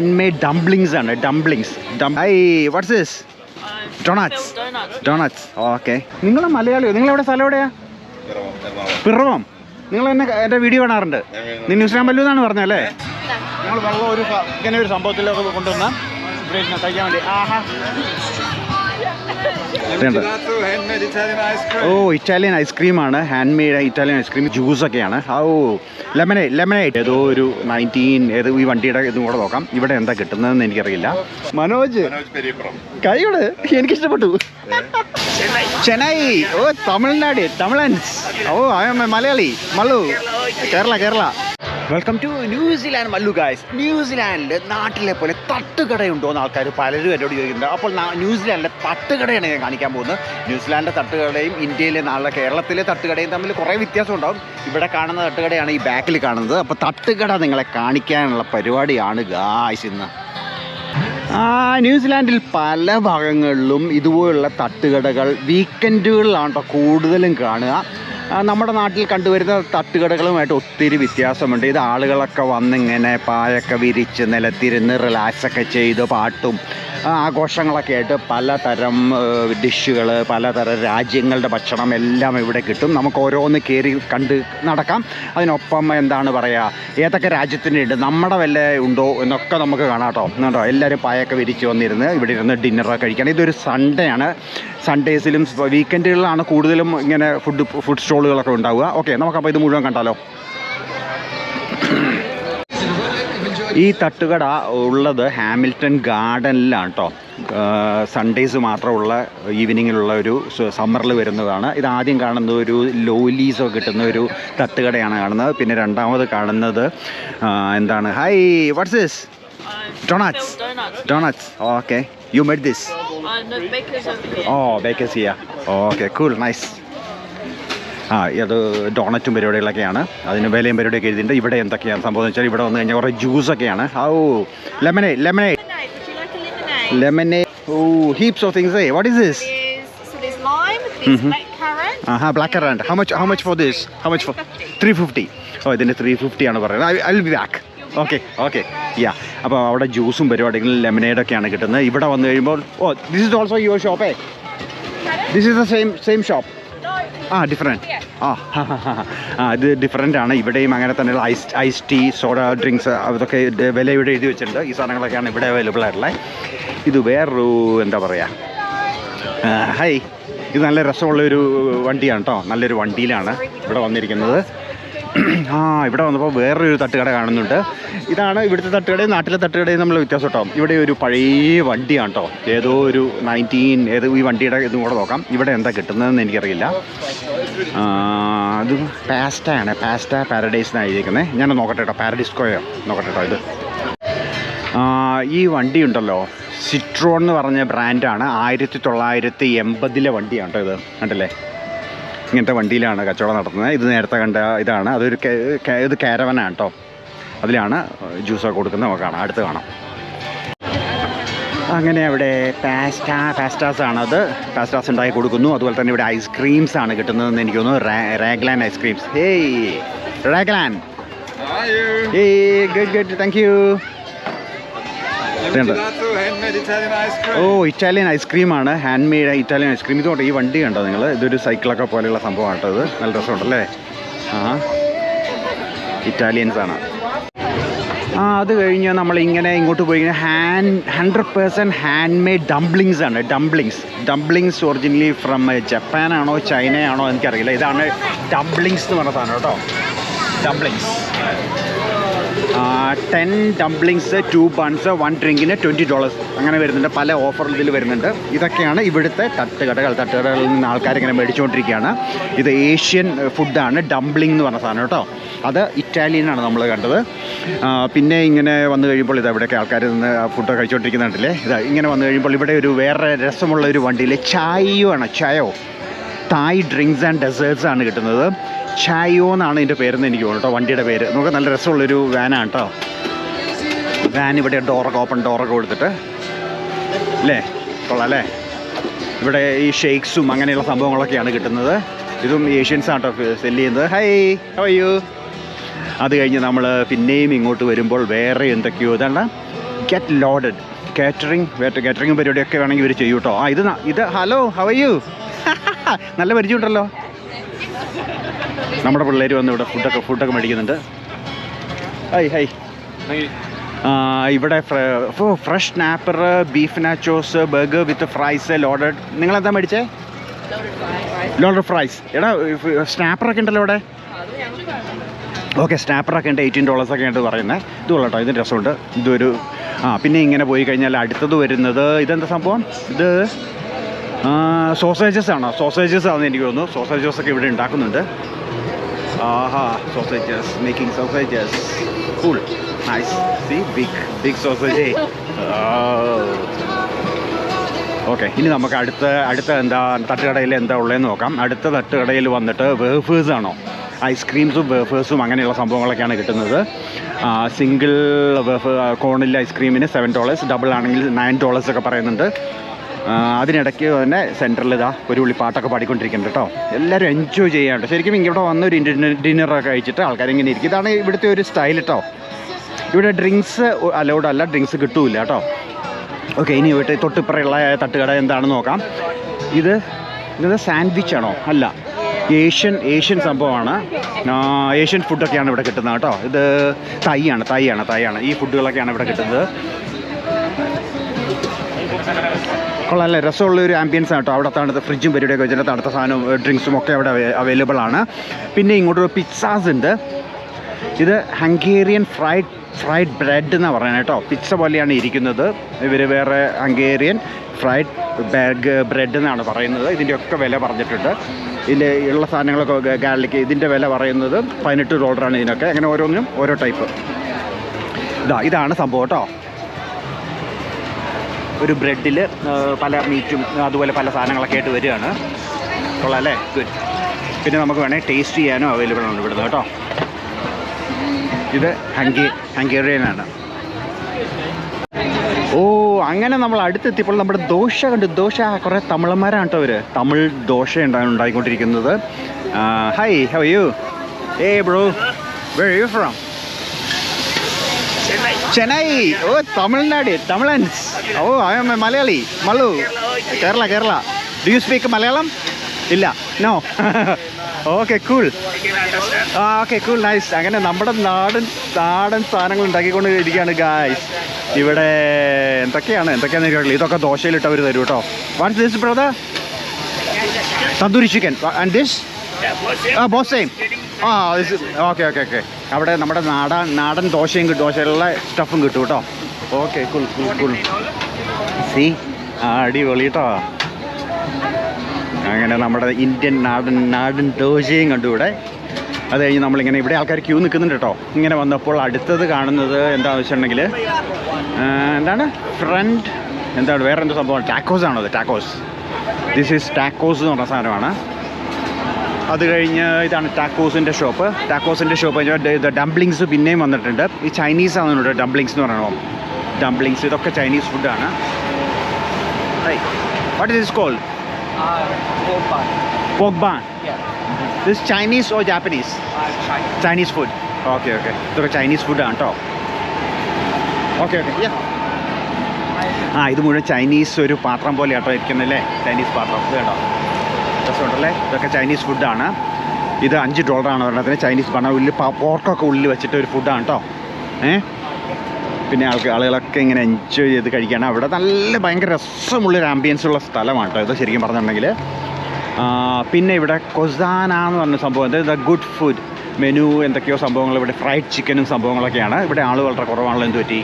Hand made dumplings ആണ് dumplings I what's this donuts donuts okay നിങ്ങൾ മലയാളിയോ? നിങ്ങൾ എവിടെ സ്ഥലം എവിടെയാ? പിറവം. നിങ്ങൾ എന്നെ എന്റെ വീഡിയോ കാണാറുണ്ട്. നീ ന്യൂസിലാൻഡ് പല്ലു എന്നാണ് പറഞ്ഞല്ലേ നിങ്ങൾ വെള്ളം ഒരു ഇങ്ങനെ ഒരു സംഭവത്തിലൊക്കെ കൊണ്ടുവന്ന തയ്ക്കാൻ വേണ്ടി. ആഹാ. ഓ Italian ഐസ്ക്രീമാണ് hand made Italian ice cream juice ഒക്കെയാണ്. ഓ ലെമനേ ലെമനേറ്റ് ഏതോ ഒരു നയന്റീൻ ഏത് ഈ വണ്ടിയുടെ ഇതും കൂടെ നോക്കാം. ഇവിടെ എന്താ കിട്ടുന്നതെന്ന് എനിക്കറിയില്ല. മനോജ് കൈയോട് എനിക്കിഷ്ടപ്പെട്ടു. Chennai oh Tamil Nadu തമിഴൻസ്. Oh Malayali. Mallu Kerala Kerala. Welcome to New Zealand Mallu guys ന്യൂസിലാൻഡിൽ നാട്ടിലെ പോലെ തട്ടുകടയുണ്ടോ എന്ന് ആൾക്കാർ പലരും എന്നോട് ചോദിക്കുന്നുണ്ട്. അപ്പോൾ ന്യൂസിലാൻഡിലെ തട്ടുകടയാണ് ഞാൻ കാണിക്കാൻ പോകുന്നത്. ന്യൂസിലാൻഡിലെ തട്ടുകടയും ഇന്ത്യയിലെ നാളെ കേരളത്തിലെ തട്ടുകടയും തമ്മിൽ കുറേ വ്യത്യാസം ഉണ്ടാവും. ഇവിടെ കാണുന്ന തട്ടുകടയാണ് ഈ ബാക്കിൽ കാണുന്നത്. അപ്പോൾ തട്ടുകട നിങ്ങളെ കാണിക്കാനുള്ള പരിപാടിയാണ് ഗായ്സ് ഇന്ന്. ആ ന്യൂസിലാൻഡിൽ പല ഭാഗങ്ങളിലും ഇതുപോലുള്ള തട്ടുകടകൾ വീക്കെൻഡുകളിലാണ് കേട്ടോ കൂടുതലും കാണുക. നമ്മുടെ നാട്ടിൽ കണ്ടുവരുന്ന തട്ടുകടകളുമായിട്ട് ഒത്തിരി വ്യത്യാസമുണ്ട്. ഇത് ആളുകളൊക്കെ വന്നിങ്ങനെ പായൊക്കെ വിരിച്ച് നിലത്തിരുന്ന് റിലാക്സൊക്കെ ചെയ്ത് പാട്ടും ആഘോഷങ്ങളൊക്കെ ആയിട്ട് പലതരം ഡിഷുകൾ പലതരം രാജ്യങ്ങളുടെ ഭക്ഷണം എല്ലാം ഇവിടെ കിട്ടും. നമുക്ക് ഓരോന്ന് കയറി കണ്ട് നടക്കാം. അതിനൊപ്പം എന്താണ് പറയുക ഏതൊക്കെ രാജ്യത്തിന്റെ ഉണ്ട് നമ്മുടെ വല്ല ഉണ്ടോ എന്നൊക്കെ നമുക്ക് കാണാം കേട്ടോ. കേട്ടോ എല്ലാവരും പായൊക്കെ വിരിച്ച് വന്നിരുന്ന് ഇവിടെ ഇരുന്ന് ഡിന്നറൊക്കെ കഴിക്കണം. ഇതൊരു സൺഡേ ആണ്. സൺഡേസിലും വീക്കെൻഡുകളിലാണ് കൂടുതലും ഇങ്ങനെ ഫുഡ് ഫുഡ് സ്റ്റോളുകളൊക്കെ ഉണ്ടാവുക. ഓക്കെ നമുക്കപ്പോൾ ഇത് മുഴുവൻ കണ്ടാലോ? ഈ തട്ടുകട ഉള്ളത് ഹാമിൽട്ടൺ ഗാർഡനിലാണ് കേട്ടോ സൺഡേസ് മാത്രമുള്ള ഈവനിങ്ങിലുള്ള ഒരു സമ്മറിൽ വരുന്നതാണ്. ഇത് ആദ്യം കാണുന്നത് ഒരു ലോലീസോ കിട്ടുന്ന ഒരു തട്ടുകടയാണ് കാണുന്നത്. പിന്നെ രണ്ടാമത് കാണുന്നത് എന്താണ്? Hi what's this donuts. Donuts okay you made this. Oh bakers ചെയ്യാം ഓക്കെ കൂൾ നൈസ് ആ അത് ഡോണറ്റും പരിപാടികളൊക്കെയാണ്. അതിന് വിലയും പരിപാടിയൊക്കെ എഴുതിയിട്ടുണ്ട്. ഇവിടെ എന്തൊക്കെയാണ് സംഭവം വെച്ചാൽ ഇവിടെ വന്നു കഴിഞ്ഞാൽ കുറേ ജ്യൂസൊക്കെയാണ് ഓ lemonade lemonade? Lemonade oh heaps of things what is this aha blackcurrant how much how much for this how much for three fifty oh ഇതിന്റെ ത്രീ ഫിഫ്റ്റി ആണ് പറയുന്നത്. I will be back okay okay yeah അപ്പോൾ അവിടെ ജ്യൂസും പരിപാടികളും ലെമനേഡൊക്കെയാണ് കിട്ടുന്നത്. ഇവിടെ വന്നു കഴിയുമ്പോൾ oh this is also your shoppe this is the same same shop ah different ah. ആ ഇത് ഡിഫറെന്റ് ആണ്. ഇവിടെയും അങ്ങനെ തന്നെയുള്ള ice ice tea soda drinks അതൊക്കെ വില ഇവിടെ എഴുതി വെച്ചിട്ടുണ്ട്. ഈ സാധനങ്ങളൊക്കെയാണ് ഇവിടെ അവൈലബിൾ ആയിട്ടുള്ളത്. ഇത് വേറൊരു എന്താ പറയുക ഹൈ ഇത് നല്ല രസമുള്ളൊരു വണ്ടിയാണ് കേട്ടോ നല്ലൊരു വണ്ടിയിലാണ് ഇവിടെ വന്നിരിക്കുന്നത്. ആ ഇവിടെ വന്നപ്പോൾ വേറൊരു തട്ടുകട കാണുന്നുണ്ട്. ഇതാണ് ഇവിടുത്തെ തട്ടുകടയും നാട്ടിലെ തട്ടുകടയും നമ്മൾ വ്യത്യാസം കേട്ടോ. ഇവിടെ ഒരു പഴയ വണ്ടിയാണ് കേട്ടോ. ഏതോ ഒരു നയന്റീൻ ഏത് ഈ വണ്ടിയുടെ ഇതും കൂടെ നോക്കാം. ഇവിടെ എന്താ കിട്ടുന്നതെന്ന് എനിക്കറിയില്ല. അത് പാസ്റ്റയാണ് പാസ്റ്റ പാരഡൈസ് എന്നാണ് എഴുതിയിരിക്കുന്നത് ഞാൻ നോക്കട്ടെ കേട്ടോ. പാരഡൈസ്കോയോ നോക്കട്ടെ കേട്ടോ ഇത്. ഈ വണ്ടി ഉണ്ടല്ലോ. സിട്രോൺ എന്ന് പറഞ്ഞ ബ്രാൻഡാണ് ആയിരത്തി തൊള്ളായിരത്തി എൺപതിലെ വണ്ടിയാണ് കേട്ടോ ഇത്. കണ്ടല്ലേ? ഇങ്ങനത്തെ വണ്ടിയിലാണ് കച്ചവടം നടത്തുന്നത്. ഇത് നേരത്തെ കണ്ട ഇതാണ്. അതൊരു ഇത് കാരവനാണ് കേട്ടോ അതിലാണ് ജ്യൂസൊക്കെ കൊടുക്കുന്നത് നമുക്ക് കാണാം. അടുത്ത് കാണാം. അങ്ങനെ അവിടെ പാസ്റ്റ പാസ്റ്റാസ് ആണത് പാസ്റ്റാസ് ഉണ്ടാക്കി കൊടുക്കുന്നു. അതുപോലെ തന്നെ ഇവിടെ ഐസ്ക്രീംസ് ആണ് കിട്ടുന്നതെന്ന് എനിക്ക് തോന്നുന്നു. റാ- Raglan ice creams. Hey Raglan hey good good. Thank you. Oh Italian ice cream ആണ്. ഹാൻഡ് മെയ്ഡ് ഇറ്റാലിയൻ ഐസ്ക്രീം ഇതുകൊണ്ട് ഈ വണ്ടി കണ്ടോ നിങ്ങൾ ഇതൊരു സൈക്കിളൊക്കെ പോലെയുള്ള സംഭവം കേട്ടോ ഇത്. നല്ല രസമുണ്ടല്ലേ? ആ. ഇറ്റാലിയൻസ് ആണ്. ആ അത് കഴിഞ്ഞ് നമ്മൾ ഇങ്ങനെ ഇങ്ങോട്ട് പോയി കഴിഞ്ഞാൽ hand hundred percent handmade dumplings ആണ് ഡംപ്ലിങ്സ് ഡംപ്ലിങ്സ് ഒറിജിനലി ഫ്രം ജപ്പാനാണോ ചൈനയാണോ എനിക്കറിയില്ല. ഇതാണ് ഡംപ്ലിങ്സ് എന്ന് പറഞ്ഞ സാധനം കേട്ടോ. Dumplings ten dumplings two buns one ഡ്രിങ്കിന് twenty dollars അങ്ങനെ വരുന്നുണ്ട്. പല ഓഫർ ഇതിൽ വരുന്നുണ്ട്. ഇതൊക്കെയാണ് ഇവിടുത്തെ തട്ടുകടകൾ. തട്ടുകടകളിൽ നിന്ന് ആൾക്കാർ ഇങ്ങനെ മേടിച്ചുകൊണ്ടിരിക്കുകയാണ്. ഇത് ഏഷ്യൻ ഫുഡാണ് ഡംപ്ലിംഗ് എന്ന് പറഞ്ഞ സാധനം കേട്ടോ. അത് ഇറ്റാലിയനാണ് നമ്മൾ കണ്ടത്. പിന്നെ ഇങ്ങനെ വന്നു കഴിയുമ്പോൾ ഇത് ഇവിടെയൊക്കെ ആൾക്കാർ നിന്ന് ഫുഡ് കഴിച്ചുകൊണ്ടിരിക്കുന്നുണ്ടല്ലേ? ഇത് ഇങ്ങനെ വന്നു കഴിയുമ്പോൾ ഇവിടെ ഒരു വേറെ രസമുള്ള ഒരു വണ്ടിയിൽ ചായയോ ആണ്. ചായോ തായ് ഡ്രിങ്ക്സ് ആൻഡ് ഡെസേർട്സ് ആണ് കിട്ടുന്നത്. ചായോ എന്നാണ് ഇതിന്റെ പേരെന്ന് എനിക്ക് തോന്നുന്നു വണ്ടിയുടെ പേര്. നമുക്ക് നല്ല രസമുള്ളൊരു വാനാണ് കേട്ടോ. വാൻ ഇവിടെ ഡോറൊക്കെ ഓപ്പൺ ഡോറൊക്കെ കൊടുത്തിട്ട്. അല്ലേ കൊള്ളാം അല്ലേ ഇവിടെ ഈ ഷെയ്ക്സും അങ്ങനെയുള്ള സംഭവങ്ങളൊക്കെയാണ് കിട്ടുന്നത്. ഇതും ഏഷ്യൻസ് ആണ് കേട്ടോ സെൽ ചെയ്യുന്നത്. ഹൈ അയ്യോ അത് കഴിഞ്ഞ് നമ്മൾ പിന്നെയും ഇങ്ങോട്ട് വരുമ്പോൾ വേറെ എന്തൊക്കെയോ ഇതാണ്. ഗെറ്റ് ലോഡഡ് കാറ്ററിംഗ് കാറ്ററിംഗ് പരിപാടിയൊക്കെ വേണമെങ്കിൽ ഇവർ ചെയ്യൂട്ടോ ആ ഇത് ഇത് ഹലോ ഹവയ്യു നല്ല പരിചയമുണ്ടല്ലോ നമ്മുടെ പിള്ളേർ വന്ന് ഇവിടെ ഫുഡൊക്കെ ഫുഡൊക്കെ മേടിക്കുന്നുണ്ട്. ഹൈ ഹൈ ഇവിടെ fresh snapper beef nachos burger with fries loaded നിങ്ങളെന്താ മേടിച്ചേ? ലോഡഡ് ഫ്രൈസ് എടാ സ്നാപ്പറൊക്കെ ഉണ്ടല്ലോ ഇവിടെ. ഓക്കെ സ്നാപ്പറൊക്കെ ഉണ്ട് എയ്റ്റീൻ ഡോളേഴ്സൊക്കെ ഉണ്ട് പറയുന്നത് ഇത് കൊള്ളട്ടോ ഇതിന് രസമുണ്ട്. ഇതൊരു ആ പിന്നെ ഇങ്ങനെ പോയി കഴിഞ്ഞാൽ അടുത്തത് വരുന്നത് ഇതെന്താ സംഭവം? ഇത് സോസേജസ് ആണോ? സോസേജസ് ആണെന്ന് എനിക്ക് തോന്നുന്നു. സോസേജസ് ഒക്കെ ഇവിടെ ഉണ്ടാക്കുന്നുണ്ട്. Aha sausages making sausages cool nice see big big sausage okay ഇനി നമുക്ക് അടുത്ത അടുത്ത എന്താ തട്ടുകടയിൽ എന്താ ഉള്ളതെന്ന് നോക്കാം. അടുത്ത തട്ടുകടയിൽ വന്നിട്ട് വേഫേഴ്സ് ആണോ? ഐസ്ക്രീംസും വേഫേഴ്സും അങ്ങനെയുള്ള സംഭവങ്ങളൊക്കെയാണ് കിട്ടുന്നത്. സിംഗിൾ വേഫ് കോണിൽ ഐസ്ക്രീമിന് സെവൻ ഡോളേഴ്സ് ഡബിൾ ആണെങ്കിൽ നയൻ ഡോളേഴ്സ് ഒക്കെ പറയുന്നുണ്ട്. അതിനിടയ്ക്ക് തന്നെ സെന്ററിൽ ഇതാ ഒരു ഉള്ളി പാട്ടൊക്കെ പാടിക്കൊണ്ടിരിക്കുന്നുണ്ട് കേട്ടോ. എല്ലാവരും എൻജോയ് ചെയ്യാണ്ട് ശരിക്കും ഇവിടെ വന്ന് ഒരു ഡിന്നറൊക്കെ കഴിച്ചിട്ട് ആൾക്കാർ ഇങ്ങനെ ഇരിക്കും. ഇതാണ് ഇവിടുത്തെ ഒരു സ്റ്റൈൽ കേട്ടോ. ഇവിടെ ഡ്രിങ്ക്സ് അലൗഡ് അല്ല ഡ്രിങ്ക്സ് കിട്ടൂല കേട്ടോ. ഓക്കെ ഇനി ഇവിടെ തൊട്ടിപ്പുറയുള്ള തട്ടുകട എന്താണെന്ന് നോക്കാം. ഇത് ഇത് സാൻഡ്വിച്ച് ആണോ? അല്ല. ഏഷ്യൻ ഏഷ്യൻ സംഭവമാണ്. ഏഷ്യൻ ഫുഡൊക്കെയാണ് ഇവിടെ കിട്ടുന്നത് കേട്ടോ. ഇത് തൈയാണ് തൈയാണ് തൈയാണ്. ഈ ഫുഡുകളൊക്കെയാണ് ഇവിടെ കിട്ടുന്നത്. കൊള്ളാം രസമുള്ള ഒരു ആംബിയൻസ് കേട്ടോ. അവിടെ തണുത്ത ഫ്രിഡ്ജും പരിപാടിയൊക്കെ വെച്ചിട്ട് തണുത്ത സാധനവും ഡ്രിങ്ക്സും ഒക്കെ അവിടെ അവൈലബിൾ ആണ്. പിന്നെ ഇങ്ങോട്ടൊരു പിസ്സാസ് ഉണ്ട്. ഇത് ഹംഗേറിയൻ ഫ്രൈഡ് ഫ്രൈഡ് ബ്രെഡ് എന്നാണ് പറയുന്നത് കേട്ടോ. പിസ്സ പോലെയാണ് ഇരിക്കുന്നത്. ഇവർ വേറെ ഹംഗേറിയൻ ഫ്രൈഡ് ബാഗ് ബ്രെഡ് എന്നാണ് പറയുന്നത്. ഇതിന്റെയൊക്കെ വില പറഞ്ഞിട്ടുണ്ട്. ഇതിന്റെ ഉള്ള സാധനങ്ങളൊക്കെ ഗാർലിക്ക് ഇതിന്റെ വില പറയുന്നത് പതിനെട്ട് ഡോളറാണ് ഇതിനൊക്കെ. അങ്ങനെ ഓരോന്നിനും ഓരോ ടൈപ്പ് ഇതാ ഇതാണ് സംഭവം കേട്ടോ. ഒരു ബ്രെഡിൽ പല മീറ്റും അതുപോലെ പല സാധനങ്ങളൊക്കെ ആയിട്ട് വരികയാണ്. കൊള്ളാം അല്ലേ ഗുഡ് പിന്നെ നമുക്ക് വേണമെങ്കിൽ ടേസ്റ്റ് ചെയ്യാനും അവൈലബിൾ ആണ് ഇവിടുന്ന് കേട്ടോ. ഇത് ഹങ്കി ഹങ്കേറിയനാണ് ഓ അങ്ങനെ നമ്മൾ അടുത്തെത്തിയപ്പോൾ നമ്മുടെ ദോശ കണ്ട്. ദോശ കുറേ തമിഴന്മാരാണ് കേട്ടോ അവർ തമിഴ് ദോശ ഉണ്ടാ ഉണ്ടായിക്കൊണ്ടിരിക്കുന്നത്. Hi how you are bro where you from Chennai oh Tamil Nadu. തമിഴൻസ്. Oh I am a Malayali. Mallu. Kerala Kerala. Do you speak Malayalam? ഇല്ല. No okay cool ah okay cool nice അങ്ങനെ നമ്മുടെ നാടൻ നാടൻ സാധനങ്ങൾ ഉണ്ടാക്കിക്കൊണ്ട് ഇരിക്കുകയാണ് guys ഇവിടെ എന്തൊക്കെയാണ്? എന്തൊക്കെയാണെന്ന് കേട്ടില്ല ഇതൊക്കെ ദോശയിലിട്ട് അവർ തരും കേട്ടോ. What's this brother tandoori chicken and this ah boss ah okay okay okay അവിടെ നമ്മുടെ നാടൻ നാടൻ ദോശയും കിട്ടും സ്റ്റഫും കിട്ടും കേട്ടോ. ഓക്കെ കുൾ കുൾ കുൾ സി. അടിപൊളി കേട്ടോ അങ്ങനെ നമ്മുടെ ഇന്ത്യൻ നാടൻ നാടൻ ദോശയും കണ്ടു ഇവിടെ. അത് കഴിഞ്ഞ് നമ്മളിങ്ങനെ ഇവിടെ ആൾക്കാർ ക്യൂ നിൽക്കുന്നുണ്ട് കേട്ടോ ഇങ്ങനെ വന്നപ്പോൾ അടുത്തത് കാണുന്നത് എന്താണെന്ന് വെച്ചിട്ടുണ്ടെങ്കിൽ എന്താണ്? ഫ്രണ്ട് എന്താണ്? വേറെ എന്തോ സംഭവമാണ് ടാക്കോസ് ആണോ അത്? ടാക്കോസ് ദിസ് ഈസ് ടാക്കോസ് എന്ന് പറഞ്ഞ സാധനമാണ്. അത് കഴിഞ്ഞ് ഇതാണ് ടാക്കോസിന്റെ ഷോപ്പ് ടാക്കോസിന്റെ ഷോപ്പ് ഇത് ഡംപ്ലിങ്സ് പിന്നെയും വന്നിട്ടുണ്ട്. ഈ ചൈനീസ് ആണ് ഡംപ്ലിങ്സ് എന്ന് പറയുമ്പോൾ ഡംപ്ലിങ്സ് ഇതൊക്കെ ചൈനീസ് ഫുഡാണ് what is called Uh, Boban. പോഗ്ബാൻ Yeah. This Chinese oh Japanese Uh, Chinese. Chinese food okay okay ഇതൊക്കെ ചൈനീസ് ഫുഡാണ് കേട്ടോ ഓക്കെ ഓക്കെ ആ ഇത് മുഴുവൻ ചൈനീസ് ഒരു പാത്രം പോലെ കേട്ടോ ഇരിക്കുന്നല്ലേ ചൈനീസ് പാത്രം. കേട്ടോ രസമുണ്ടല്ലേ? ഇതൊക്കെ ചൈനീസ് ഫുഡാണ് ഇത് അഞ്ച് ഡോളറാണ് ഒരെണ്ണത്തിന് ചൈനീസ് പറഞ്ഞാൽ ഉള്ളിൽ പോർക്കൊക്കെ ഉള്ളിൽ വെച്ചിട്ട് ഒരു ഫുഡാണ് കേട്ടോ ഏ? പിന്നെ ആൾക്ക് ആളുകളൊക്കെ ഇങ്ങനെ എൻജോയ് ചെയ്ത് കഴിക്കുകയാണ്. അവിടെ നല്ല ഭയങ്കര രസമുള്ളൊരു ആംബിയൻസ് ഉള്ള സ്ഥലമാണ് കേട്ടോ ഇത് ശരിക്കും പറഞ്ഞിട്ടുണ്ടെങ്കിൽ. പിന്നെ ഇവിടെ കൊസാന എന്ന് പറഞ്ഞ സംഭവം ദ ഗുഡ് ഫുഡ് മെനു എന്തൊക്കെയോ സംഭവങ്ങൾ ഇവിടെ ഫ്രൈഡ് ചിക്കനും സംഭവങ്ങളൊക്കെയാണ്. ഇവിടെ ആൾ വളരെ കുറവാണല്ലോ എന്ത് പറ്റി?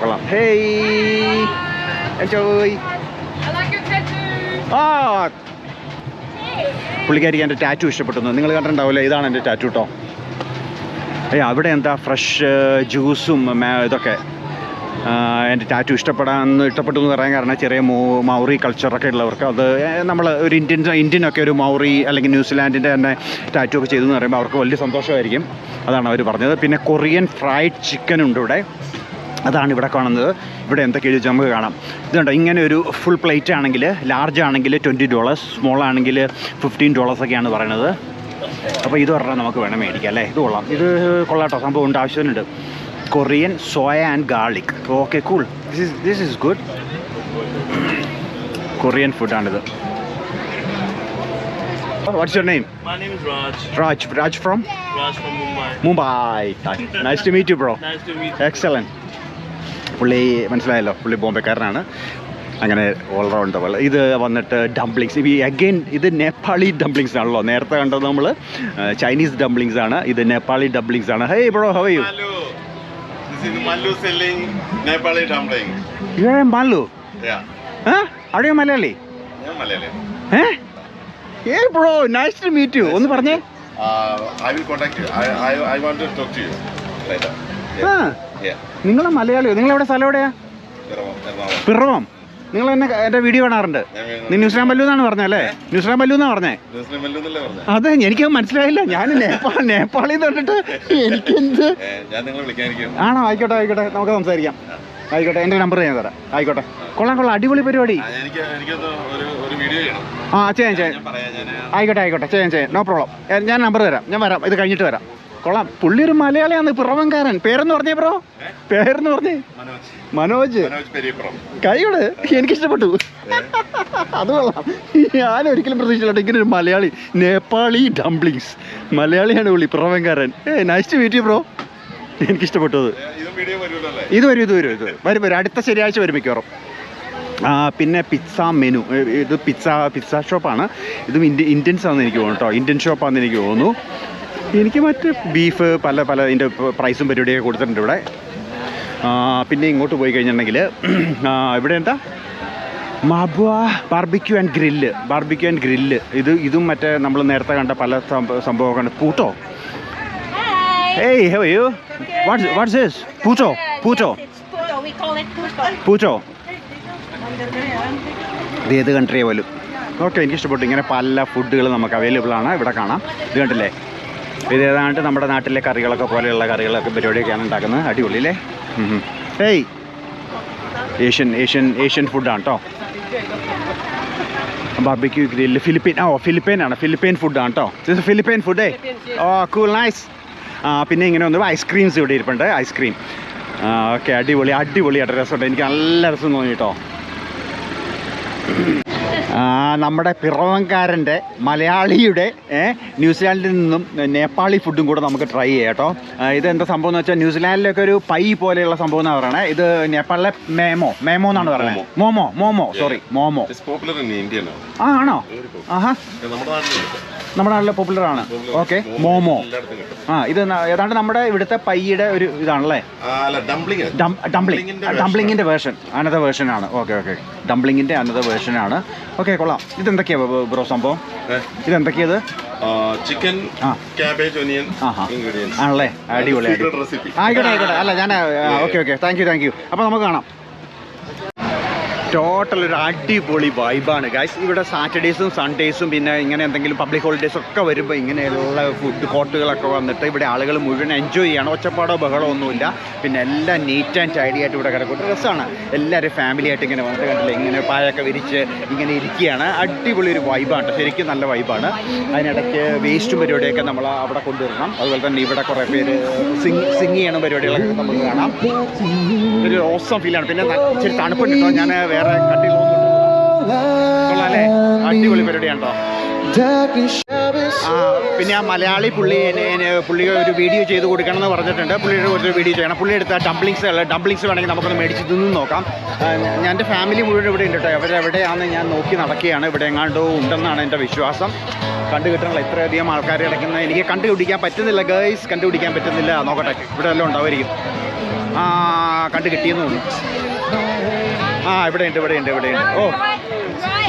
കൊള്ളാം. ഹേയ് എൻജോയ് ആ. പുള്ളിക്കാരിക്ക് എന്റെ ടാറ്റു ഇഷ്ടപ്പെട്ടു. നിങ്ങൾ കണ്ടിട്ടുണ്ടാവില്ലേ? ഇതാണ് എന്റെ ടാറ്റു കേട്ടോ ഏയ് അവിടെ എന്താ ഫ്രഷ് ജ്യൂസും ഇതൊക്കെ. എന്റെ ടാറ്റു ഇഷ്ടപ്പെടാൻ ഇഷ്ടപ്പെട്ടു എന്ന് പറയാൻ കാരണം ചെറിയ മോ മൗറി കൾച്ചറൊക്കെ ഉള്ളവർക്ക് അത് നമ്മൾ ഒരു ഇന്ത്യൻ ഇന്ത്യനൊക്കെ ഒരു മൗറി അല്ലെങ്കിൽ ന്യൂസിലാൻഡിന്റെ തന്നെ ടാറ്റു ഒക്കെ ചെയ്തു എന്ന് പറയുമ്പോൾ അവർക്ക് വലിയ സന്തോഷമായിരിക്കും. അതാണ് അവർ പറഞ്ഞത്. പിന്നെ കൊറിയൻ ഫ്രൈഡ് ചിക്കൻ ഉണ്ട് ഇവിടെ. അതാണ് ഇവിടെ കാണുന്നത്. ഇവിടെ എന്തൊക്കെ എഴുതി നമുക്ക് കാണാം. ഇതുണ്ട് ഇങ്ങനെ ഒരു ഫുൾ പ്ലേറ്റ് ആണെങ്കിൽ ലാർജ് ആണെങ്കിൽ ട്വന്റി ഡോളേഴ്സ് സ്മോൾ ആണെങ്കിൽ ഫിഫ്റ്റീൻ ഡോളേഴ്സൊക്കെയാണ് പറയുന്നത്. അപ്പോൾ ഇത് പറഞ്ഞാൽ നമുക്ക് വേണം മേടിക്കാം അല്ലേ? ഇത് കൊള്ളാം. ഇത് കൊള്ളാട്ടോ. സംഭവം ഉണ്ട് ആവശ്യത്തിനുണ്ട്. Korean soya and garlic. Okay cool this is this is good Korean ഫുഡാണിത്. What's your name My name is Raj. Raj Raj from? Raj from Mumbai. Mumbai nice to meet you bro Nice to meet you. Excellent. പുള്ളി മനസ്സിലായല്ലോ. പുള്ളി ബോംബെക്കാരനാണ്. അങ്ങനെ all-round പോലെ ഇത് വന്നിട്ട് dumplings ഈ again ഇത് Nepali dumplings ആണല്ലോ. നേരത്തെ കണ്ടത് നമ്മൾ ചൈനീസ് ഡംപ്ലിങ്സ് ആണ്. ഇത് നേപ്പാളി ഡംപ്ലിങ്സ് ആണ്. Hey bro how you Mallu. This is Mallu selling Nepali dumpling. You are Mallu Yeah. അറിയോ മലയാളി? ഏ bro nice to meet you ഒന്ന് പറഞ്ഞേ. Uh. നിങ്ങൾ മലയാളിയോ? നിങ്ങൾ എവിടെ സ്ഥലം എവിടെയാ. പിറവം നിങ്ങൾ എന്നെ എന്റെ വീഡിയോ കാണാറുണ്ട്. നീ ന്യൂസിലാൻഡ് മല്ലു എന്നാണ് പറഞ്ഞല്ലേ ന്യൂസിലാൻഡ് മല്ലു എന്നാ പറഞ്ഞേ? അതെ എനിക്ക് മനസ്സിലായില്ല. ഞാൻ നേപ്പാൾ നേപ്പാളിൽ എനിക്കെന്ത്? നിങ്ങളെ വിളിക്കാനിരിക്കും ആണോ? ആയിക്കോട്ടെ ആയിക്കോട്ടെ. നമുക്ക് സംസാരിക്കാം. ആയിക്കോട്ടെ എന്റെ നമ്പർ ഞാൻ തരാം. ആയിക്കോട്ടെ. കൊള്ളാം കൊള്ളാം. അടിപൊളി പരിപാടി. ആ, എനിക്ക് ചെയ്യാം ചെയ്യാം. ആയിക്കോട്ടെ ആയിക്കോട്ടെ. ചെയ്യാം ചെയ്യാം. നോ പ്രോബ്ലം ഞാൻ നമ്പർ തരാം. ഞാൻ വരാം. ഇത് കഴിഞ്ഞിട്ട് വരാം. കൊള്ളാം. പുള്ളി ഒരു മലയാളിയാണ് പിറവങ്കാരൻ പേരെന്ന് പറഞ്ഞേ ബ്രോ? പേരെന്ന് പറഞ്ഞേ? മനോജ്. മനോജ് എനിക്ക് ഇഷ്ടപ്പെട്ടു കൈയോട് എനിക്കിഷ്ടപ്പെട്ടു. അത് കൊള്ളാം. ഞാൻ ഒരിക്കലും പ്രതീക്ഷിച്ചില്ല ഇങ്ങനെ ഒരു മലയാളി. നേപ്പാളി ഡംപ്ലിങ്സ് മലയാളിയാണ് പുള്ളി പിറവങ്കാരൻ ah nice to meet bro എനിക്കിഷ്ടപ്പെട്ടു അത് ഇതും വരും ഇത് വരും ഇത് വരും. വരും അടുത്ത ശനിയാഴ്ച വരും മിക്കവാറും. ആ പിന്നെ പിസ്സ മെനു ഇത് പിസ്സ പിസ്സ ഷോപ്പാണ് ഇതും ഇന്ത്യ ഇന്ത്യൻസ് ആണെന്ന് എനിക്ക് തോന്നുന്നു കേട്ടോ ഇന്ത്യൻ ഷോപ്പാണെന്ന് എനിക്ക് തോന്നുന്നു. എനിക്ക് മറ്റ് ബീഫ് പല പല ഇതിന്റെ പ്രൈസും പരിപാടിയൊക്കെ കൊടുത്തിട്ടുണ്ട് ഇവിടെ. പിന്നെ ഇങ്ങോട്ട് പോയി കഴിഞ്ഞിട്ടുണ്ടെങ്കിൽ ഇവിടെ എന്താ? മബുവ barbecue and grill barbecue and grill ഇത് ഇതും മറ്റേ നമ്മൾ നേരത്തെ കണ്ട പല സംഭവ സംഭവമൊക്കെ പൂട്ടോ? Hey how you what's what's is പൂച്ചോ? പൂച്ചോ. പൂച്ചോ? ഇത് ഏത് കൺട്രിയെ പോലും. ഓക്കെ എനിക്കിഷ്ടപ്പെട്ടു. ഇങ്ങനെ പല ഫുഡുകൾ നമുക്ക് അവൈലബിൾ ആണ്. ഇവിടെ കാണാം. ഇത് കണ്ടില്ലേ? ഇത് ഏതാണ്ട് നമ്മുടെ നാട്ടിലെ കറികളൊക്കെ പോലെയുള്ള കറികളൊക്കെ പരിപാടിയൊക്കെയാണ് ഉണ്ടാക്കുന്നത്. അടിപൊളി ഉം. ഏയ്. ഏഷ്യൻ ഏഷ്യൻ ഏഷ്യൻ ഫുഡാണ് കേട്ടോ ബാർബിക്യൂ ഗ്രില്ല് ഫിലിപ്പീൻ ഓ ഫിലിപ്പീൻ ആണ് ഫിലിപ്പീൻ ഫുഡാണ് കേട്ടോ ഫിലിപ്പീൻ ഫുഡേ? ഓ കൂൾ നൈസ് ആ പിന്നെ ഇങ്ങനെ ഒന്ന് ഐസ്ക്രീംസ് ഇവിടെ ഇരിപ്പുണ്ട് ഐസ്ക്രീം ഓക്കെ അടിപൊളി അടിപൊളിയായിട്ട് രസമുണ്ട്. എനിക്ക് നല്ല രസം തോന്നി കേട്ടോ നമ്മുടെ പിറവംകാരന്റെ മലയാളിയുടെ ന്യൂസിലാൻഡിൽ നിന്നും നേപ്പാളി ഫുഡും കൂടെ നമുക്ക് ട്രൈ ചെയ്യാം കേട്ടോ. എന്താ സംഭവം എന്ന് വെച്ചാൽ ന്യൂസിലാൻഡിലൊക്കെ ഒരു പൈ പോലെയുള്ള സംഭവം എന്നാണ് പറയണേ? ഇത് നേപ്പാളിലെ മേമോ മേമോ എന്നാണ് പറയുന്നത് മോമോ. മോമോ സോറി മോമോ. ആ ആണോ? ആഹാ. നമ്മുടെ നാട്ടിലെ പോപ്പുലർ ആണ്. ഓക്കെ മോമോ ആ ഇത് ഏതാണ്ട് നമ്മുടെ ഇവിടുത്തെ പയ്യുടെ ഒരു ഇതാണല്ലേ? ഡംപ്ലിംഗ് ഡംപ്ലിംഗ് Dumplingന്റെ വേർഷൻ അനത വേർഷൻ ആണ്. ഓക്കെ ഓക്കെ ഡംപ്ലിങ്ങിന്റെ അനത വേർഷൻ ആണ്. ഓക്കെ കൊള്ളാം. ഇതെന്തൊക്കെയാ ബ്രോ സംഭവം? ഇതെന്തൊക്കെയത്? ചിക്കൻ. ക്യാബേജ് ഒനിയൻ ആണല്ലേ? അടിപൊളി. ആയിക്കോട്ടെ ആയിക്കോട്ടെ. അല്ല ഞാൻ okay okay. Thank you thank you അപ്പോൾ നമുക്ക് കാണാം. ടോട്ടൽ ഒരു അടിപൊളി വൈബാണ് ഗൈസ് ഇവിടെ സാറ്റർഡേസും സൺഡേസും പിന്നെ ഇങ്ങനെ എന്തെങ്കിലും പബ്ലിക് ഹോളിഡേസ് ഒക്കെ വരുമ്പോൾ ഇങ്ങനെയുള്ള ഫുഡ് കോർട്ടുകളൊക്കെ വന്നിട്ട് ഇവിടെ ആളുകൾ മുഴുവൻ എൻജോയ് ചെയ്യണം. ഒച്ചപ്പാടോ ബഹളോ ഒന്നുമില്ല. പിന്നെ എല്ലാം നീറ്റ് ആൻഡ് ടൈഡി ആയിട്ട് ഇവിടെ കിടക്കും രസമാണ് എല്ലാവരും ഫാമിലി ആയിട്ട് ഇങ്ങനെ വന്നിട്ട് കണ്ടില്ല ഇങ്ങനെ പായൊക്കെ വിരിച്ച് ഇങ്ങനെ ഇരിക്കുകയാണ്. അടിപൊളി ഒരു വൈബാണ് ശരിക്കും നല്ല വൈബാണ് അതിനിടയ്ക്ക് വേസ്റ്റും പരിപാടിയൊക്കെ നമ്മൾ അവിടെ കൊണ്ടുവരണം. അതുപോലെ തന്നെ ഇവിടെ കുറേ പേര് സിംഗ് സിങ് ചെയ്യണ പരിപാടികളൊക്കെ നമുക്ക് കാണാം. ഒരു ഓസം ഫീലാണ് പിന്നെ ഇച്ചിരി തണുപ്പുണ്ട് ഞാൻ വേറെ കട്ടി അടിപൊളി പരിപാടിയാണ് പിന്നെ ആ മലയാളി പുള്ളി പുള്ളി ഒരു വീഡിയോ ചെയ്ത് കൊടുക്കണം എന്ന് പറഞ്ഞിട്ടുണ്ട്. പുള്ളിയുടെ ഒരു വീഡിയോ ചെയ്യണം. പുള്ളി എടുത്ത ഡംപ്ലിങ്സ് ഡംപ്ലിങ്സ് വേണമെങ്കിൽ നമുക്കൊന്ന് മേടിച്ച് തിന്ന് നോക്കാം. ഞാൻ എന്റെ ഫാമിലി മുഴുവൻ ഇവിടെ ഉണ്ട് കേട്ടോ. അവരെവിടെയാണെന്ന് ഞാൻ നോക്കി നടക്കുകയാണ്. ഇവിടെ എങ്ങാണ്ടോ ഉണ്ടെന്നാണ് എന്റെ വിശ്വാസം. കണ്ടു കിട്ടണില്ല ഇത്രയധികം ആൾക്കാർ കിടക്കുന്നത്. എനിക്ക് കണ്ടുപിടിക്കാൻ പറ്റുന്നില്ല ഗേൾസ് കണ്ടുപിടിക്കാൻ പറ്റുന്നില്ല. നോക്കട്ടെ ഇവിടെ എല്ലാം ഉണ്ടാവുമായിരിക്കും. കണ്ടു കിട്ടിയെന്ന് തോന്നുന്നു. ആ ഇവിടെ ഉണ്ട് ഇവിടെ ഉണ്ട് ഇവിടെ ഉണ്ട് ഓ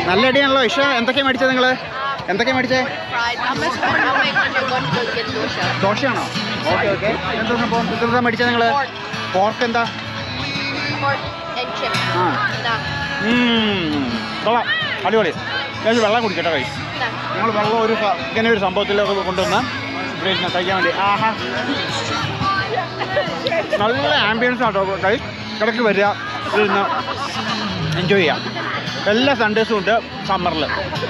നല്ല അടിയാണല്ലോ ഇഷ എന്തൊക്കെയാണ് മേടിച്ചത് നിങ്ങൾ എന്തൊക്കെയാണ് മേടിച്ചേ? ദോശയാണോ? Okay okay. എന്താ മേടിച്ചത് നിങ്ങൾ പോർക്ക് എന്താ. കൊള്ളാം. അടിപൊളി. ഞാൻ വെള്ളം കുടിക്കട്ടെ കൈ നിങ്ങൾ വെള്ളം ഒരു ഇങ്ങനെ ഒരു സംഭവത്തിലൊക്കെ കൊണ്ടുവന്ന് കഴിക്കാൻ വേണ്ടി. ആഹാ. നല്ല ആംബിയൻസ് ആട്ടോ കൈ കിടക്ക് വരിക. ഇരുന്ന് എൻജോയ് ചെയ്യാം. എല്ലാ സൺഡേസും ഉണ്ട് സമ്മറിൽ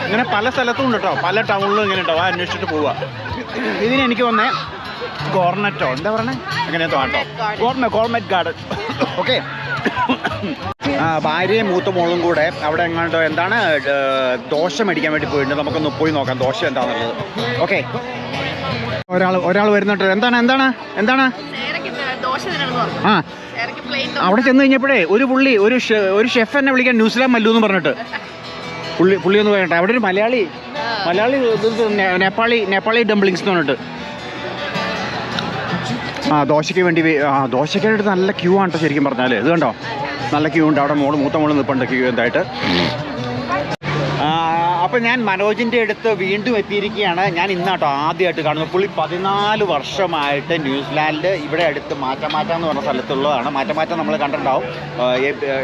ഇങ്ങനെ പല സ്ഥലത്തും ഉണ്ട് കേട്ടോ പല ടൗണിലും ഇങ്ങനെ ഉണ്ടാവും ആ അന്വേഷിച്ചിട്ട് പോവുക ഇതിന് എനിക്ക് വന്നേ കോർണറ്റോ എന്താ പറഞ്ഞേ? അങ്ങനെ തോട്ടോ ആട്ടോ. ഗോർമെറ്റ് ഗാർഡൻ ഓക്കെ ആ ഭാര്യയും മൂത്ത മോളും കൂടെ അവിടെ എങ്ങാണ്ടോ എന്താണ് ദോശ മേടിക്കാൻ വേണ്ടി പോയിട്ടുണ്ട്. നമുക്കൊന്ന് പോയി നോക്കാം ദോശ എന്താണെന്നുള്ളത് ഓക്കെ ഒരാൾ ഒരാൾ വരുന്നുണ്ട്. എന്താണ് എന്താണ്? എന്താണ്? ആ അവിടെ ചെന്ന് കഴിഞ്ഞപ്പോഴേ ഒരു പുള്ളി ഒരു ഒരു ഷെഫ് എന്നെ വിളിക്കാൻ ന്യൂസിലാൻഡ് മല്ലു എന്ന് പറഞ്ഞിട്ട്. പുള്ളി പുള്ളി ഒന്ന് പറയട്ടെ. അവിടെ ഒരു മലയാളി മലയാളി നേപ്പാളി നേപ്പാളി ഡംപ്ലിങ്സ് എന്ന് പറഞ്ഞിട്ട്. ആ ദോശയ്ക്ക് വേണ്ടി ആ ദോശയ്ക്കായിട്ട് നല്ല ക്യൂ ആണ് ശരിക്കും പറഞ്ഞാൽ ഇത് കണ്ടോ? നല്ല ക്യൂ ഉണ്ട്. അവിടെ മോൾ മൂത്ത മോൾ നിൽപ്പുണ്ട് ക്യൂ എന്തായിട്ട് അപ്പം ഞാൻ മനോജിന്റെ അടുത്ത് വീണ്ടും എത്തിയിരിക്കുകയാണ്. ഞാൻ ഇന്നാട്ടോ ആദ്യമായിട്ട് കാണുന്നു പുള്ളി പതിനാല് വർഷമായിട്ട് ന്യൂസിലാൻഡിൽ ഇവിടെ അടുത്ത് മാറ്റമാറ്റം എന്ന് പറഞ്ഞ സ്ഥലത്തുള്ളതാണ്. മാറ്റമാറ്റം നമ്മൾ കണ്ടിട്ടുണ്ടാവും.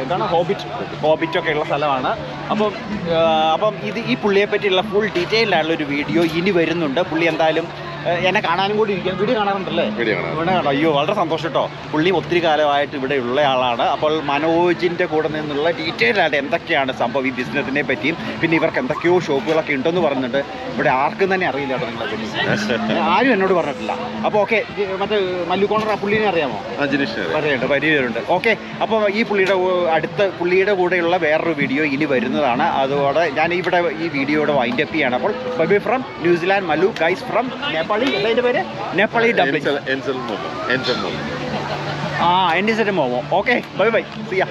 എന്താണ്? ഹോബിറ്റ്. ഹോബിറ്റ് ഒക്കെ ഉള്ള സ്ഥലമാണ്. അപ്പം അപ്പം ഇത് ഈ പുള്ളിയെ പറ്റിയുള്ള ഫുൾ ഡീറ്റെയിൽഡ് ആയിട്ടുള്ള ഒരു വീഡിയോ ഇനി വരുന്നുണ്ട്. പുള്ളി എന്തായാലും എന്നെ കാണാനും കൂടി ഇരിക്കാൻ വീഡിയോ കാണാറുണ്ടല്ലേ വീഡിയോ. ഇവിടെ കാണാം അയ്യോ വളരെ സന്തോഷം കേട്ടോ. പുള്ളി ഒത്തിരി കാലമായിട്ട് ഇവിടെ ഉള്ള ആളാണ്. അപ്പോൾ മനോജിന്റെ കൂടെ നിന്നുള്ള ഡീറ്റെയിൽ ആയിട്ട് എന്തൊക്കെയാണ് സംഭവം ഈ ബിസിനസിനെ പറ്റിയും പിന്നെ ഇവർക്ക് എന്തൊക്കെയോ ഷോപ്പുകളൊക്കെ ഉണ്ടെന്ന് പറഞ്ഞിട്ട് ഇവിടെ ആർക്കും തന്നെ അറിയില്ല കേട്ടോ നിങ്ങളെ ആരും എന്നോട് പറഞ്ഞിട്ടില്ല. അപ്പോൾ ഓക്കെ മറ്റേ മല്ലുക്കോണർ ആ പുള്ളിനെ അറിയാമോ? പറയുന്നുണ്ട്. പരിചയമുണ്ട്. ഓക്കെ അപ്പോൾ ഈ പുള്ളിയുടെ അടുത്ത പുള്ളിയുടെ കൂടെയുള്ള വേറൊരു വീഡിയോ ഇനി വരുന്നതാണ്. അതോടെ ഞാൻ ഇവിടെ ഈ വീഡിയോയുടെ വൈൻഡപ്പ് ചെയ്യാണ്. അപ്പോൾ Bobby from New Zealand Mallu guys from Nepali എന്താ അതിന്റെ പേര്? നേപ്പാളി മോമോ ആ എന്റെ momo okay bye bye see ya